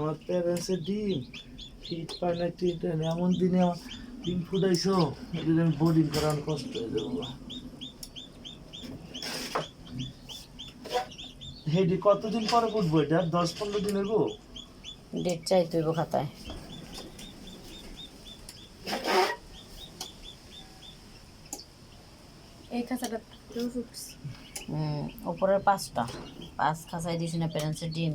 আমার প্যারেন্টসের ডিম হিট পায় না টিট পায় না এমন দিনে আমার ডিম ফুটাইছো? এদিন আমি বোর্ডিং করার কষ্ট হয়ে যাব হেডি কতদিন পরে ফুটবো এটা? দশ পনেরো দিনের গো ডেট চাই তুই খাতায়। এই খাঁচাটা ফুটছে। উপরের পাঁচটা। পাঁচ খাঁচাই দিছি না প্যারেন্টসের ডিম।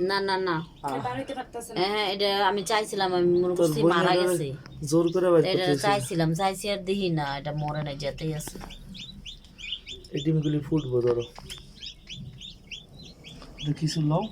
না না না। পারতেছে না। হ্যাঁ এটা আমি চাইছিলাম আমি মনে করছি মারা গেছে। জোর করে এটা চাইছিলাম চাইছি আর দেখি না এটা মরে না যেতেই আছে। এই ডিমগুলি ফুটবো ধরো। কিছু লও